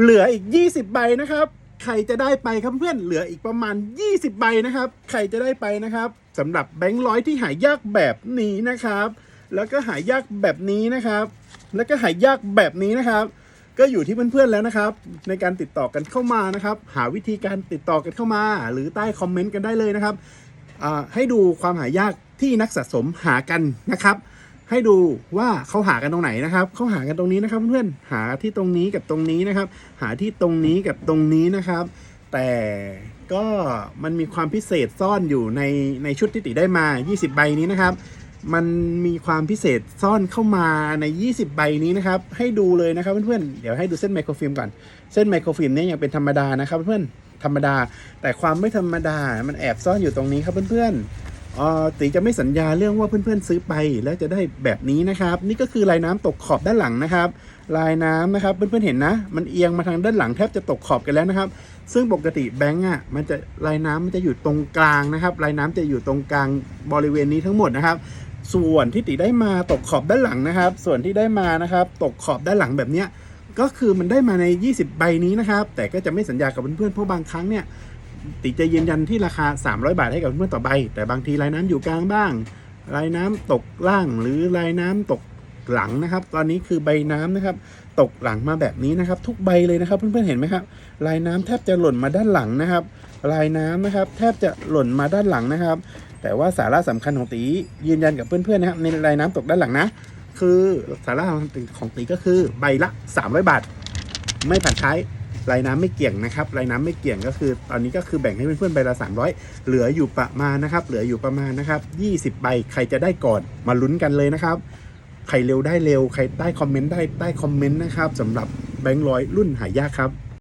เหลืออีก 20 ใบนะครับ ใครจะได้ไปครับเพื่อน เหลืออีกประมาณ 20 ใบนะครับ ใครจะได้ไปนะครับสำหรับแบงค์ร้อยที่หายากแบบนี้นะครับ แล้วก็หายากแบบนี้นะครับ แล้วก็หายากแบบนี้นะครับก็อยู่ที่เพื่อนๆแล้วนะครับ ในการติดต่อกันเข้ามานะครับ หาวิธีการติดต่อกันเข้ามา หรือใต้คอมเมนต์กันได้เลยนะครับให้ดูความหายากที่นักสะสมหากันนะครับ ให้ดูว่าเขาหากันตรงไหนนะครับเขาหากันตรงนี้นะครับ เพื่อนๆหาที่ตรงนี้กับตรงนี้นะครับ หาที่ตรงนี้กับตรงนี้นะครับ แต่ก็มันมีความพิเศษซ่อนอยู่ในในชุดที่ติได้มา 20 ใบนี้นะครับ มันมีความพิเศษซ่อนเข้ามาใน 20 ใบนี้นะครับ ให้ดูเลยนะครับเพื่อนๆเดี๋ยวให้ดูเส้นไมโครฟิล์มก่อน เส้นไมโครฟิล์มเนี่ยยังเป็นธรรมดานะครับเพื่อนธรรมดา แต่ความไม่ธรรมดา มันแอบซ่อนอยู่ตรงนี้ครับเพื่อนๆ ตีจะไม่สัญญาเรื่องว่าเพื่อนๆซื้อไปแล้วจะได้แบบนี้นะครับ นี่ก็คือลายน้ำตกขอบด้านหลังนะครับ ลายน้ำนะครับเพื่อนๆเห็นนะ มันเอียงมาทางด้านหลังแทบจะตกขอบกันแล้วนะครับ ซึ่งปกติแบงก์อะมันจะลายน้ำมันจะอยู่ตรงกลางนะครับลายน้ำจะอยู่ตรงกลางบริเวณนี้ทั้งหมดนะครับ ส่วนที่ติได้มาตกขอบด้านหลังนะครับ ส่วนที่ได้มานะครับ ตกขอบด้านหลังแบบเนี้ยก็คือมันได้มาใน 20 ใบนี้นะครับ แต่ก็จะไม่สัญญากับเพื่อนๆ เพราะบางครั้งเนี่ย ติจะยืนยันที่ราคา 300 บาทให้กับเพื่อนๆต่อใบ แต่บางทีลายน้ำอยู่กลางบ้างลายน้ำตกล่างหรือลายน้ำตกหลังนะครับ ตอนนี้คือใบน้ำนะครับ ตกหลังมาแบบนี้นะครับ ทุกใบเลยนะครับ เพื่อนๆเห็นไหมครับลายน้ำแทบจะหล่นมาด้านหลังนะครับลายน้ำนะครับ แทบจะหล่นมาด้านหลังนะครับ แต่ว่าสาระสำคัญของตียืนยันกับเพื่อนๆนะครับ ในลายน้ำตกด้านหลังนะ คือสาระของตีก็คือใบละ 300 บาท ไม่ผ่านใช้ ลายน้ำไม่เกี่ยงนะครับลายน้ำไม่เกี่ยงก็คือตอนนี้ก็คือแบ่งให้เพื่อนๆใบละ 300 เหลืออยู่ประมาณนะครับ เหลืออยู่ประมาณนะครับ20ใบใครจะได้ก่อนมาลุ้นกันเลยนะครับใครเร็วได้เร็ว ใครได้คอมเมนต์ได้ใต้คอมเมนต์นะครับสำหรับแบงค์ร้อยรุ่นหายากครับ